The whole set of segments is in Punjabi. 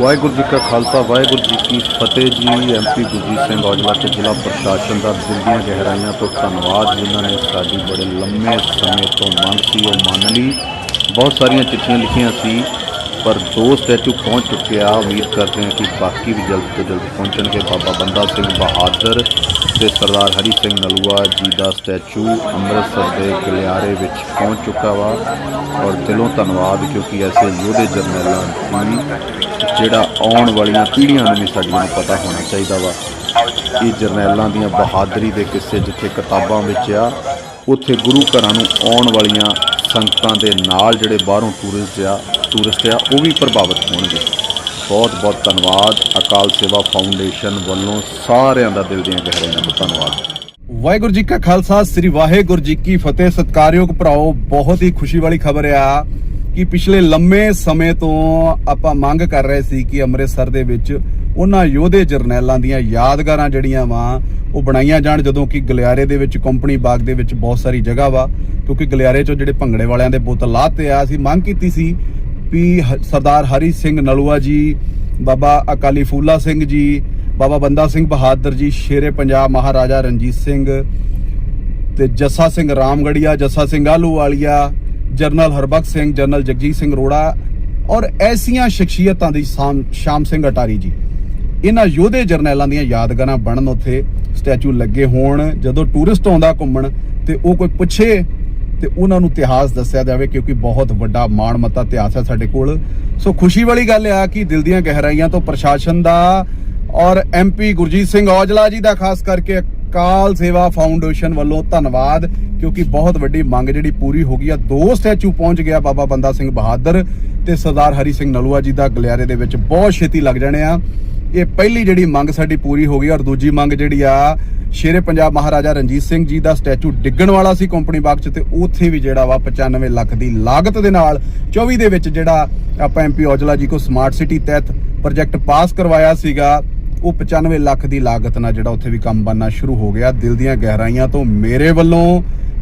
ਵਾਹਿਗੁਰੂ ਜੀ ਕਾ ਖਾਲਸਾ, ਵਾਹਿਗੁਰੂ ਜੀ ਕੀ ਫਤਿਹ ਜੀ। ਐਮਪੀ ਗੁਰਜੀਤ ਸਿੰਘ ਔਜਲਾ ਤੇ ਜ਼ਿਲ੍ਹਾ ਪ੍ਰਸ਼ਾਸਨ ਦਾ ਦਿਲ ਦੀਆਂ ਗਹਿਰਾਈਆਂ ਤੋਂ ਧੰਨਵਾਦ, ਜਿਨ੍ਹਾਂ ਨੇ ਸਾਡੀ ਬੜੇ ਲੰਮੇ ਸਮੇਂ ਤੋਂ ਮੰਗ ਸੀ, ਉਹ ਮੰਨ ਲਈ। ਬਹੁਤ ਸਾਰੀਆਂ ਚਿੱਠੀਆਂ ਲਿਖੀਆਂ ਸੀ। ਪਰ ਦੋ ਸਟੈਚੂ ਪਹੁੰਚ ਚੁੱਕੇ ਆ। ਉਮੀਦ ਕਰਦੇ ਹਾਂ ਕਿ ਬਾਕੀ ਵੀ ਜਲਦ ਤੋਂ ਜਲਦ ਪਹੁੰਚਣਗੇ। ਬਾਬਾ ਬੰਦਾ ਸਿੰਘ ਬਹਾਦਰ ਤੇ ਸਰਦਾਰ ਹਰੀ ਸਿੰਘ ਨਲੂਆ ਜੀ ਦਾ ਸਟੈਚੂ ਅੰਮ੍ਰਿਤਸਰ ਦੇ ਗਲਿਆਰੇ ਵਿੱਚ ਪਹੁੰਚ ਚੁੱਕਾ ਵਾ। ਔਰ ਦਿਲੋਂ ਧੰਨਵਾਦ, ਕਿਉਂਕਿ ਐਸੇ ਯੋਧੇ ਜਰਨੈਲਾਂ ਦੀ ਜਿਹੜਾ ਆਉਣ ਵਾਲੀਆਂ ਪੀੜ੍ਹੀਆਂ ਨੂੰ ਵੀ ਸਾਡੀਆਂ ਨੂੰ ਪਤਾ ਹੋਣਾ ਚਾਹੀਦਾ ਵਾ। ਇਹ ਜਰਨੈਲਾਂ ਦੀਆਂ ਬਹਾਦਰੀ ਦੇ ਕਿੱਸੇ ਜਿੱਥੇ ਕਿਤਾਬਾਂ ਵਿੱਚ ਆ, ਉੱਥੇ ਗੁਰੂ ਘਰਾਂ ਨੂੰ ਆਉਣ ਵਾਲੀਆਂ ਸੰਗਤਾਂ ਦੇ ਨਾਲ ਜਿਹੜੇ ਬਾਹਰੋਂ ਟੂਰਿਸਟ ਆ ਟੂਰਿਸਟ ਆ ਉਹ ਵੀ ਪ੍ਰਭਾਵਿਤ ਹੋਣਗੇ। ਬਹੁਤ ਬਹੁਤ ਧੰਨਵਾਦ। ਅਕਾਲ ਸੇਵਾ ਫਾਊਂਡੇਸ਼ਨ ਵੱਲੋਂ ਸਾਰਿਆਂ ਦਾ ਦਿਲ ਦੀਆਂ ਗਹਿਰਾਈਆਂ ਤੋਂ ਧੰਨਵਾਦ। ਵਾਹਿਗੁਰੂ ਜੀ ਕਾ ਖਾਲਸਾ, ਸ੍ਰੀ ਵਾਹਿਗੁਰੂ ਜੀ ਕੀ ਫਤਿਹ। ਸਤਿਕਾਰਯੋਗ ਭਰਾਓ, ਬਹੁਤ ਹੀ ਖੁਸ਼ੀ ਵਾਲੀ ਖਬਰ ਆ ਕਿ ਪਿਛਲੇ ਲੰਮੇ ਸਮੇਂ ਤੋਂ ਆਪਾਂ ਮੰਗ ਕਰ ਰਹੇ ਸੀ ਕਿ ਅੰਮ੍ਰਿਤਸਰ ਦੇ ਵਿੱਚ ਉਹਨਾਂ ਯੋਧੇ ਜਰਨੈਲਾਂ ਦੀਆਂ ਯਾਦਗਾਰਾਂ ਜਿਹੜੀਆਂ ਵਾ, ਉਹ ਬਣਾਈਆਂ ਜਾਣ, ਜਦੋਂ ਕਿ ਗਲਿਆਰੇ ਦੇ ਵਿੱਚ, ਕੰਪਨੀ ਬਾਗ ਦੇ ਵਿੱਚ ਬਹੁਤ ਸਾਰੀ ਜਗ੍ਹਾ ਵਾ, ਕਿਉਂਕਿ ਗਲਿਆਰੇ ਚੋਂ ਜਿਹੜੇ ਭੰਗੜੇ ਵਾਲਿਆਂ ਦੇ ਬੋਤਲ ਲਾਤੇ ਆ, ਅਸੀਂ ਮੰਗ ਕੀਤੀ ਸੀ ਵੀ ਹ- ਸਰਦਾਰ ਹਰੀ ਸਿੰਘ ਨਲੂਆ ਜੀ, ਬਾਬਾ ਅਕਾਲੀ ਫੂਲਾ ਸਿੰਘ ਜੀ, ਬਾਬਾ ਬੰਦਾ ਸਿੰਘ ਬਹਾਦਰ ਜੀ, ਸ਼ੇਰੇ ਪੰਜਾਬ ਮਹਾਰਾਜਾ ਰਣਜੀਤ ਸਿੰਘ ਤੇ Jassa Singh Ramgarhia, Jassa Singh Ahluwalia general Harbakhsh Singh, general Jagjit Singh ਰੋੜਾ ਔਰ ਐਸੀਆਂ ਸ਼ਖਸੀਅਤਾਂ ਦੀ ਸ਼ਾਮ ਸ਼ਾਮ ਸਿੰਘ ਅਟਾਰੀ ਜੀ। ਇਹਨਾਂ ਯੋਧੇ ਜਰਨੈਲਾਂ ਦੀਆਂ ਯਾਦਗਾਰਾਂ ਬਣਨ ਉੱਥੇ ਸਟੈਚੂ ਲੱਗੇ ਹੋਣ, ਜਦੋਂ ਟੂਰਿਸਟ ਆਉਂਦਾ ਘੁੰਮਣ ਤੇ ਉਹ ਕੋਈ ਪੁੱਛੇ ਤੇ ਉਹਨਾਂ ਨੂੰ ਇਤਿਹਾਸ ਦੱਸਿਆ ਜਾਵੇ ਕਿਉਂਕਿ ਬਹੁਤ ਵੱਡਾ ਮਾਣ ਮਾਣਮੱਤਾ ਇਤਿਹਾਸ ਹੈ ਸਾਡੇ ਕੋਲ। ਸੋ ਖੁਸ਼ੀ ਵਾਲੀ ਗੱਲ ਆ ਕਿ ਦਿਲ ਦੀਆਂ ਗਹਿਰਾਈਆਂ ਤੋਂ ਪ੍ਰਸ਼ਾਸਨ ਦਾ ਔਰ ਐਮਪੀ ਗੁਰਜੀਤ ਸਿੰਘ ਔਜਲਾ ਜੀ ਦਾ ਖਾਸ ਕਰਕੇ ਅਕਾਲ ਸੇਵਾ ਫਾਊਂਡੇਸ਼ਨ ਵੱਲੋਂ ਧੰਨਵਾਦ, ਕਿਉਂਕਿ ਬਹੁਤ ਵੱਡੀ ਮੰਗ ਜਿਹੜੀ ਪੂਰੀ ਹੋ ਗਈ ਆ। ਦੋ ਸਟੈਚੂ ਪਹੁੰਚ ਗਿਆ ਬਾਬਾ ਬੰਦਾ ਸਿੰਘ ਬਹਾਦਰ ਤੇ ਸਰਦਾਰ ਹਰੀ ਸਿੰਘ ਨਲੂਆ ਜੀ ਦਾ ਗਲਿਆਰੇ ਦੇ ਵਿੱਚ। ਬਹੁਤ ਛੇਤੀ ਲੱਗ ਜਾਣੇ ਆ। ਇਹ ਪਹਿਲੀ ਜਿਹੜੀ ਮੰਗ ਸਾਡੀ ਪੂਰੀ ਹੋ ਗਈ ਔਰ ਦੂਜੀ ਮੰਗ ਜਿਹੜੀ ਆ, ਸ਼ੇਰੇ ਪੰਜਾਬ ਮਹਾਰਾਜਾ ਰਣਜੀਤ ਸਿੰਘ ਜੀ ਦਾ ਸਟੈਚੂ ਡਿੱਗਣ ਵਾਲਾ ਸੀ ਕੰਪਨੀ ਬਾਗ 'ਚ ਤੇ ਉੱਥੇ ਵੀ ਜਿਹੜਾ ਵਾ 95 ਲੱਖ ਦੀ ਲਾਗਤ ਦੇ ਨਾਲ 24 ਦੇ ਵਿੱਚ ਜਿਹੜਾ ਆਪਾਂ ਐਮਪੀ ਔਜਲਾ ਜੀ ਕੋ ਸਮਾਰਟ ਸਿਟੀ ਤਹਿਤ ਪ੍ਰੋਜੈਕਟ ਪਾਸ ਕਰਵਾਇਆ ਸੀਗਾ, ਉਹ 95 ਲੱਖ ਦੀ ਲਾਗਤ ਨਾਲ ਜਿਹੜਾ ਉੱਥੇ ਵੀ ਕੰਮ ਬਣਨਾ ਸ਼ੁਰੂ ਹੋ ਗਿਆ। ਦਿਲ ਦੀਆਂ ਗਹਿਰਾਈਆਂ ਤੋਂ ਮੇਰੇ ਵੱਲੋਂ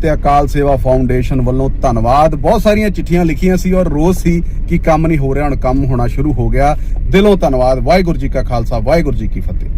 ਤੇ ਅਕਾਲ ਸੇਵਾ ਫਾਊਂਡੇਸ਼ਨ ਵੱਲੋਂ ਧੰਨਵਾਦ। ਬਹੁਤ ਸਾਰੀਆਂ ਚਿੱਠੀਆਂ ਲਿਖੀਆਂ ਸੀ ਔਰ ਰੋਜ਼ ਸੀ ਕਿ ਕੰਮ ਨਹੀਂ ਹੋ ਰਿਹਾ, ਹੁਣ ਕੰਮ ਹੋਣਾ ਸ਼ੁਰੂ ਹੋ ਗਿਆ। ਦਿਲੋਂ ਧੰਨਵਾਦ। ਵਾਹਿਗੁਰੂ ਜੀ ਕਾ ਖਾਲਸਾ, ਵਾਹਿਗੁਰੂ ਜੀ ਕੀ ਫਤਿਹ।